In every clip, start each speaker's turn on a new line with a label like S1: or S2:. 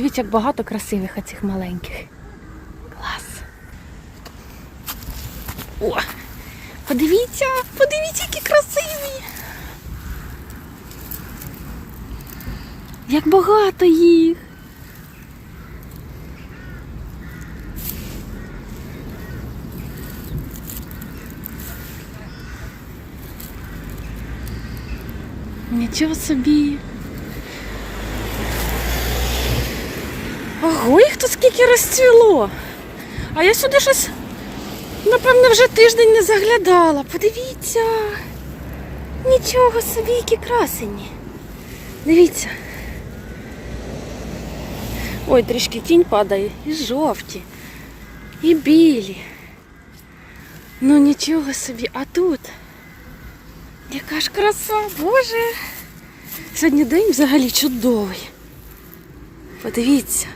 S1: Дивіться, як багато красивих оцих маленьких. Клас. О! Подивіться, подивіться, які красиві. Як багато їх. Нічого собі. Ого, їх тут скільки розцвіло. А я сюди щось, напевно, вже тиждень не заглядала. Подивіться. Нічого собі, які красені. Дивіться. Ой, трішки тінь падає. І жовті, і білі. Ну нічого собі, а тут. Яка ж краса, Боже. Сьогодні день взагалі чудовий. Подивіться.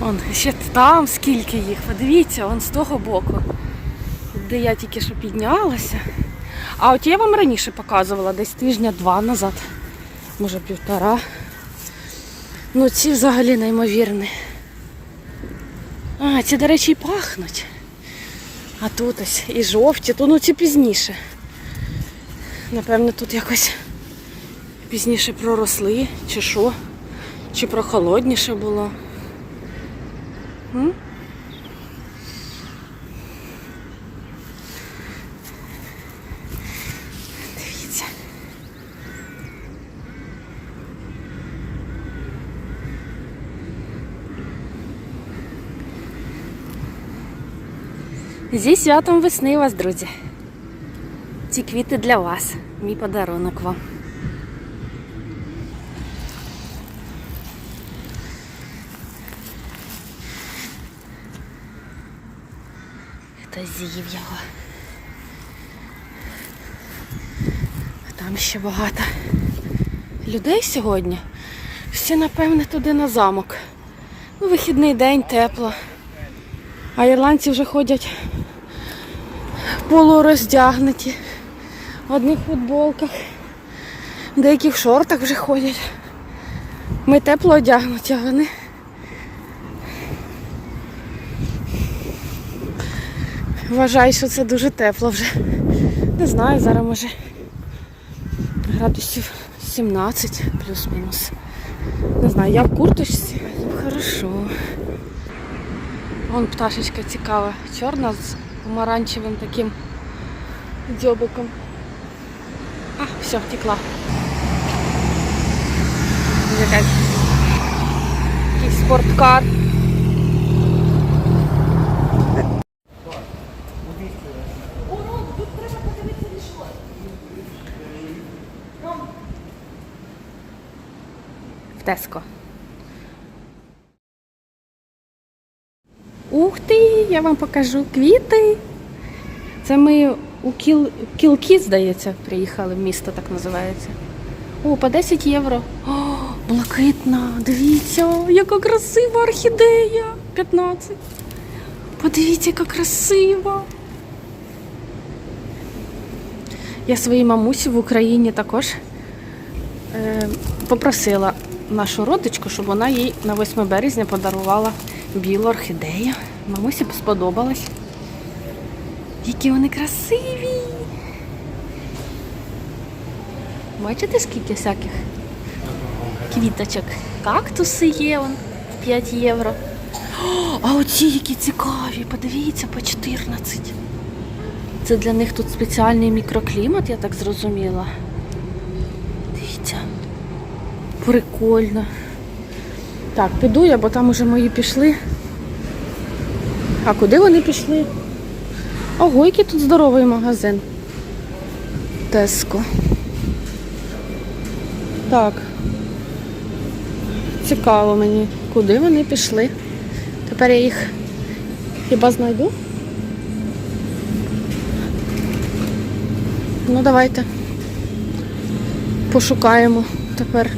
S1: Вон, ще там скільки їх. Подивіться, вон з того боку, де я тільки що піднялася. А от я вам раніше показувала, десь тижня-два назад, може півтора. Ну ці взагалі неймовірні. А, ці, до речі, і пахнуть. А тут ось і жовті, то ну ці пізніше. Напевно, тут якось пізніше проросли, чи що, чи прохолодніше було. Дивіться. Зі святом весни вас, друзі. Ці квіти для вас. Мій подарунок вам. Хтось з'їв його. А там ще багато людей сьогодні. Всі, напевне, туди на замок. Ну, вихідний день, тепло. А ірландці вже ходять полуроздягнуті. В одних футболках, в шортах вже ходять. Ми тепло одягнуті, а вони. Вважаю, що це дуже тепло вже. Не знаю, зараз може градусів 17 плюс-мінус. Не знаю, я в курточці. Хорошо. Вон пташечка цікава, чорна з помаранчевим таким дзьобиком. А, все, втекла. Якийсь спорткар. В Теско. Ух ти, я вам покажу квіти. Це ми у Кіл... Кілкі, здається, приїхали в місто, так називається. О, по 10 євро. О, блакитна. Дивіться, яка красива орхідея. 15. Подивіться, яка красива. Я своїй мамусі в Україні також е, попросила нашу родичку, щоб вона їй на 8 березня подарувала білу орхідею. Мамусі сподобалось. Які вони красиві. Бачите, скільки всяких квіточок? Кактуси є вон, 5 євро. А оці які цікаві, подивіться, по 14. Це для них тут спеціальний мікроклімат, я так зрозуміла. Прикольно. Так, піду я, бо там уже мої пішли. А куди вони пішли? Ого, який тут здоровий магазин. Теско. Так. Цікаво мені, куди вони пішли. Тепер я їх хіба знайду? Ну, давайте. Пошукаємо тепер.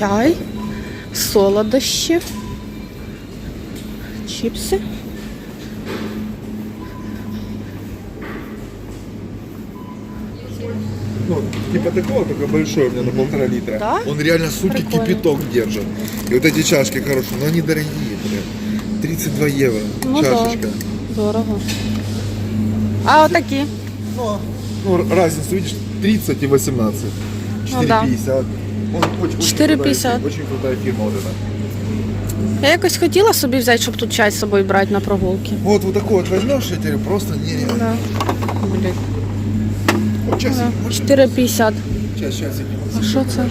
S1: Чай, солодощі, чіпси.
S2: ну, типа такого, только большой у меня на полтора литра.
S1: Да?
S2: Он реально сутки
S1: Прикольно.
S2: кипяток держит. И вот эти чашки хорошие, но они дорогие, блин. 32 евро
S1: Ну
S2: чашечка.
S1: да. Дорого. А отакі?
S2: Ну, ну, р- разницу видишь, 30 и 18.
S1: Ну да.
S2: 4,50. Он очень, очень
S1: 4,50.
S2: крутая фирма, вот эта.
S1: Я якось хотіла собі взяти, щоб тут чай з собою брати на прогулки.
S2: Вот, вот такой вот возьмешь, я тебе просто нереально.
S1: Да. Блять.
S2: Вот
S1: Да.
S2: машинки.
S1: 4,50.
S2: Час, часики.
S1: А що це?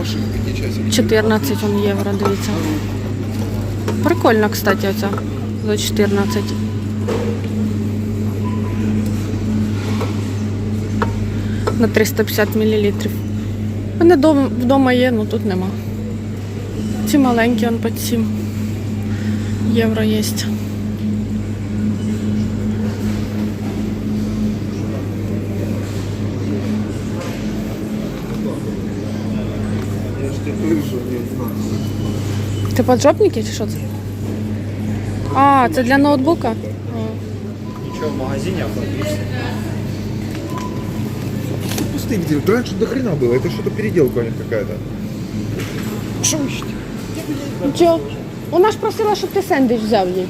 S2: Машины такие часики.
S1: 14 он євро, дивіться. Прикольно, кстати, оця. За 14. На 350 мл. У мене вдома є, але тут нема. Ці маленькі, он під 7 євро є. Це поджопники чи що це? А, це для ноутбука?
S3: Ничего в магазине, а фактически.
S2: Пустые где Раньше до хрена было, это что-то переделка у них какая-то.
S1: Нічого. Вона ж просила, щоб ти сендвіч взяв їй.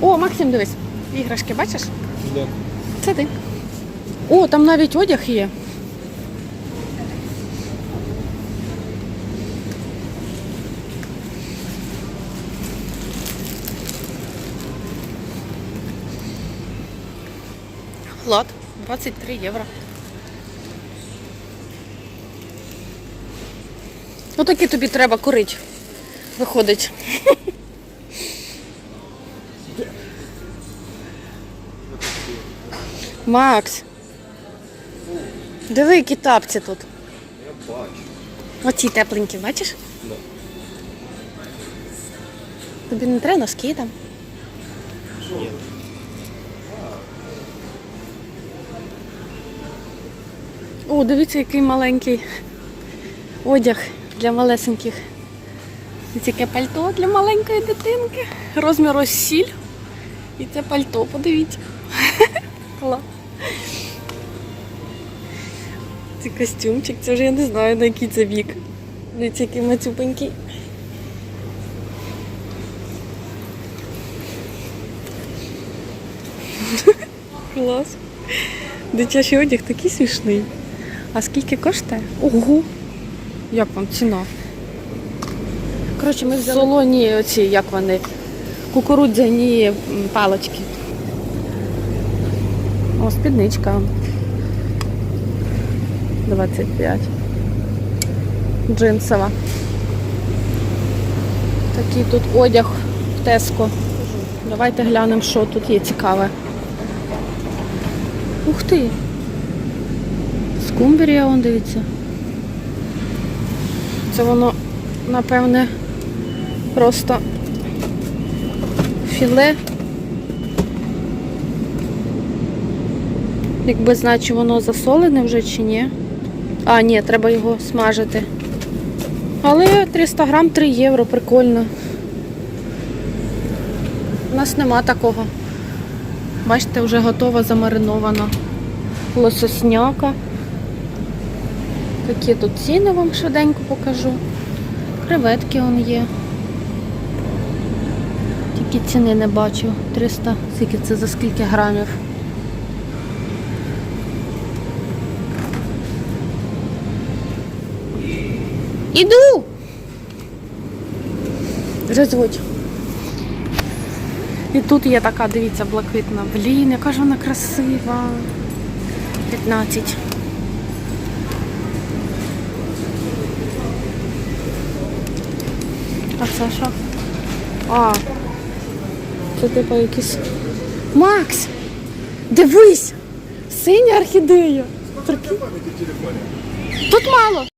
S1: О, Максим, дивись. Іграшки, бачиш?
S3: Да.
S1: Це ти. О, там навіть одяг є. Лот 23 євро. Отакі тобі треба курити. Виходить. Макс. Диви, які тапці тут.
S3: Я бачу.
S1: Оці тепленькі, бачиш?
S3: Да.
S1: Тобі не треба носки там.
S3: Нет.
S1: О, дивіться, який маленький одяг для малесеньких. Таке пальто для маленької дитинки. Розмір ось сіль. І це пальто, подивіться. Клас. Це костюмчик, це вже я не знаю, на який це вік. Дивіться, який мацюпенький. Клас. Дитячий одяг такий смішний. А скільки коштує? Ого! Як вам ціна? Коротше, ми взяли солоні оці, як вони, кукурудзяні палочки. О, спідничка. 25. Джинсова. Такий тут одяг в Теско. Давайте глянемо, що тут є цікаве. Ух ти! Скумбрія, он дивіться. Це воно, напевне, просто філе. Якби знати, чи воно засолене вже чи ні. А, ні, треба його смажити. Але 300 грам 3 євро, прикольно. У нас нема такого. Бачите, вже готова замаринована лососняка. Такі тут ціни вам швиденько покажу. Креветки он є. Тільки ціни не бачу. 300, скільки це за скільки грамів. Іду! Розводь. І тут є така, дивіться, блакитна. Блін, яка ж вона красива. 15. А це що? А. Це типу якісь. Макс! Дивись! Синя орхідея. Тут мало.